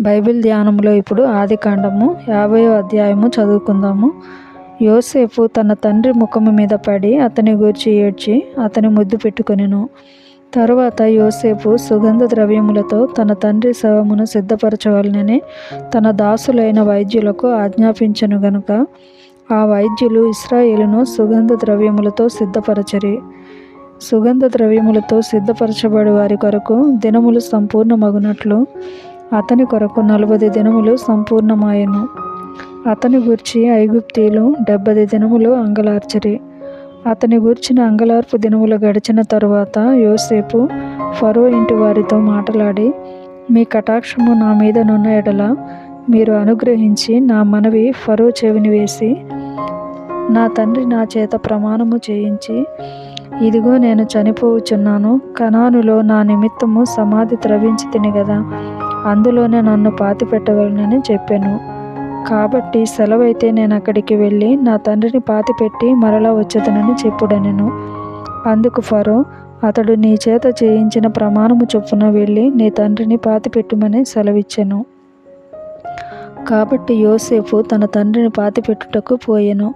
Bible ధ్యానంలో ఇప్పుడు ఆది కాండము యాభైవ అధ్యాయము చదువుకుందాము. యోసేపు తన తండ్రి ముఖము మీద పడి అతని గూర్చి ఏడ్చి అతని ముద్దు పెట్టుకొనెను. తరువాత యోసేపు సుగంధ ద్రవ్యములతో తన తండ్రి శవమును సిద్ధపరచవలనని తన దాసులైన వైద్యులకు ఆజ్ఞాపించను గనుక ఆ వైద్యులు ఇస్రాయేలును సుగంధ ద్రవ్యములతో సిద్ధపరచరి. సుగంధ ద్రవ్యములతో సిద్ధపరచబడి వారి కొరకు దినములు సంపూర్ణమగునట్లు అతని కొరకు నలభై దినములు సంపూర్ణమాయను. అతని గూర్చి ఐగుప్తీలు డెబ్బై దినములు అంగలార్చరి. అతని గూర్చిన అంగలార్పు దినములు గడిచిన తరువాత యోసేపు ఫరో ఇంటి వారితో మాట్లాడి మీ కటాక్షము నా మీద నున్న ఎడల మీరు అనుగ్రహించి నా మనవి ఫరో చెవిని వేసి నా తండ్రి నా చేత ప్రమాణము చేయించి ఇదిగో నేను చనిపోవచ్చున్నాను కనానులో నా నిమిత్తము సమాధి త్రవించి తిని కదా అందులోనే నన్ను పాతి పెట్టవలనని చెప్పాను. కాబట్టి సెలవైతే నేను అక్కడికి వెళ్ళి నా తండ్రిని పాతిపెట్టి మరలా వచ్చేదనని చెప్పుడనెను. అందుకు ఫరో అతడు నీ చేత చేయించిన ప్రమాణము చొప్పున వెళ్ళి నీ తండ్రిని పాతిపెట్టుమని సెలవిచ్చెను. కాబట్టి యోసేపు తన తండ్రిని పాతిపెట్టుటకు పోయెను.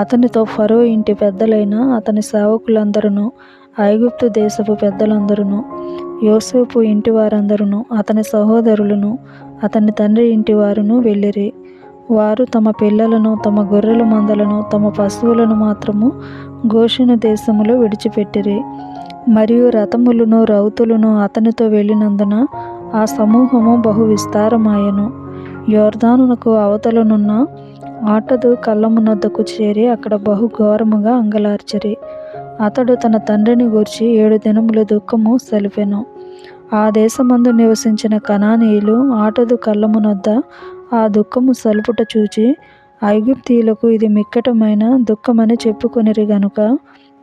అతనితో ఫరో ఇంటి పెద్దలైన అతని సేవకులందరూ ఐగుప్తు దేశపు పెద్దలందరూ యోసేపు ఇంటి వారందరూ అతని సహోదరులను అతని తండ్రి ఇంటి వారును వెళ్ళిరి. వారు తమ పిల్లలను తమ గొర్రెల మందలను తమ పశువులను మాత్రము గోషును దేశములో విడిచిపెట్టిరి. మరియు రథములను రౌతులను అతనితో వెళ్ళినందున ఆ సమూహము బహు విస్తారమాయను. యోర్ధానునకు అవతలనున్న ఆటదు కళ్ళమునొద్దకు చేరి అక్కడ బహు ఘోరముగా అంగలార్చరి. అతడు తన తండ్రిని గూర్చి ఏడు దినముల దుఃఖము సలిపెను ఆ దేశమందు నివసించిన కణానీయులు ఆటదు కళ్ళమునొద్ద ఆ దుఃఖము సలుపుట చూచి ఐగుప్తీయులకు ఇది మిక్కటమైన దుఃఖమని చెప్పుకొనిరి గనుక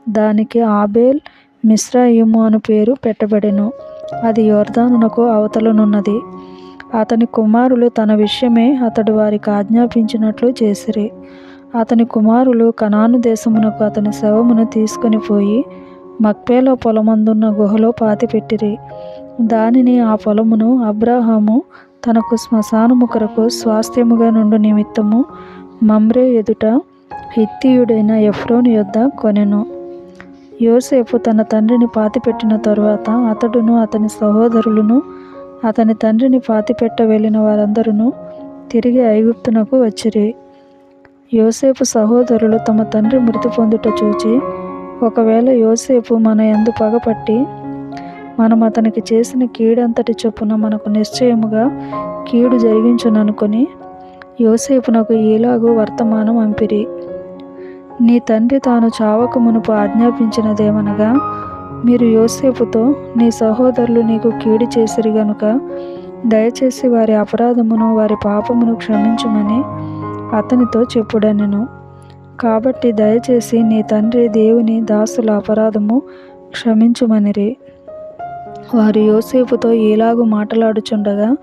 దానికి ఆబేల్ మిశ్రాయిము అను పేరు పెట్టబడెను. అది యోర్ధానునకు అవతలనున్నది. అతని కుమారులు తన విషయమే అతడు వారికి ఆజ్ఞాపించినట్లు చేసిరి. అతని కుమారులు కనాను దేశమునకు అతని శవమును తీసుకొని పోయి మక్పేలో పొలమందున్న గుహలో పాతిపెట్టిరి. దానిని ఆ పొలమును అబ్రాహాము తనకు శ్మశానము కొరకు స్వాస్థ్యముగా నుండు నిమిత్తము మమ్రే ఎదుట హిత్తియుడైన ఎఫ్రోని యొద్ద కొనెను. యోసేపు తన తండ్రిని పాతిపెట్టిన తరువాత అతడును అతని సహోదరులను అతని తండ్రిని పాతిపెట్ట వెళ్ళిన వారందరూ తిరిగి ఐగుప్తునకు వచ్చిరి. యోసేపు సహోదరులు తమ తండ్రి మృతి పొందుట చూచి ఒకవేళ యోసేపు మన ఎందు పగపట్టి మనం అతనికి చేసిన కీడంతటి చొప్పున మనకు నిశ్చయముగా కీడు జరిగించుననుకొని యోసేపునకు ఈలాగు వర్తమానం అంపిరి. నీ తండ్రి తాను చావక మునుపు ఆజ్ఞాపించినదేమనగా మీరు యోసేపుతో నీ సహోదరులు నీకు కీడు చేసిరి గనుక దయచేసి వారి అపరాధమును వారి పాపమును క్షమించుమని అతనితో చెప్పుడనెను. కాబట్టి దయచేసి నీ తండ్రి దేవుని దాసుల అపరాధము క్షమించుమనిరి. వారు యోసేపుతో ఏలాగు మాట్లాడుచుండగా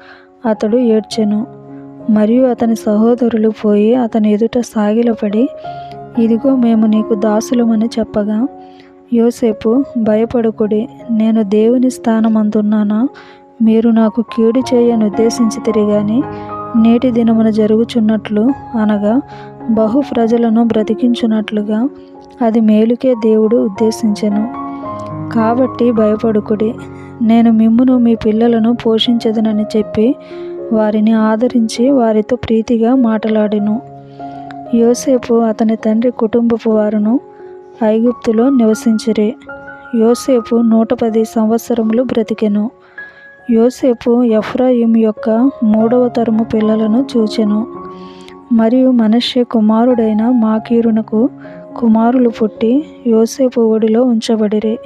అతడు ఏడ్చెను. మరియు అతని సహోదరులు పోయి అతని ఎదుట సాగిలపడి ఇదిగో మేము నీకు దాసులమని చెప్పగా యోసేపు భయపడుకుడి నేను దేవుని స్థానమందున్నానా? మీరు నాకు కీడు చేయని ఉద్దేశించి తిరిగాని నేటి దినమున జరుగుచున్నట్లు అనగా బహు ప్రజలను బ్రతికించున్నట్లుగా అది మేలుకే దేవుడు ఉద్దేశించెను. కాబట్టి భయపడుకుడి. నేను మిమ్మును మీ పిల్లలను పోషించదనని చెప్పి వారిని ఆదరించి వారితో ప్రీతిగా మాట్లాడెను. యోసేపు అతని తండ్రి కుటుంబపు వారును ఐగుప్తులో నివసించిరి. యోసేపు నూట పది సంవత్సరములు బ్రతికెను. యోసేపు ఎఫ్రాయిం యొక్క మూడవ తరము పిల్లలను చూచెను. మరియు మనషే కుమారుడైన మాకీరునకు కుమారులు పుట్టి యోసేపు ఒడిలో ఉంచబడిరి.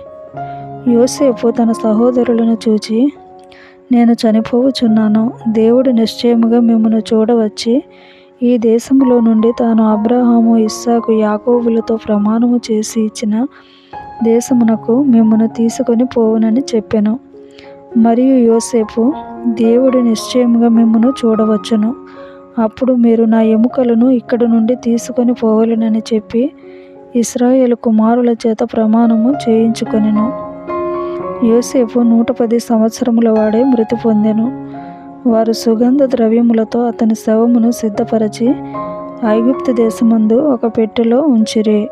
యోసేపు తన సహోదరులను చూచి నేను చనిపోవచున్నాను దేవుడు నిశ్చయముగా మిమ్మను చూడవచ్చి ఈ దేశంలో నుండి తాను అబ్రహాము ఇస్సాకు యాకోబులతో ప్రమాణము చేసి ఇచ్చిన దేశమునకు మిమ్మను తీసుకొని పోవునని చెప్పాను. మరియు యోసేపు దేవుడు నిశ్చయముగా మిమ్మను చూడవచ్చును. అప్పుడు మీరు నా ఎముకలను ఇక్కడ నుండి తీసుకొని పోవలనని చెప్పి ఇస్రాయేల్ కుమారుల చేత ప్రమాణము చేయించుకొనెను. యోసేపు నూట పది సంవత్సరముల వాడే మృతి పొందెను. వారు సుగంధ ద్రవ్యములతో అతని శవమును సిద్ధపరచి ఐగుప్తు దేశమందు ఒక పెట్టెలో ఉంచిరి.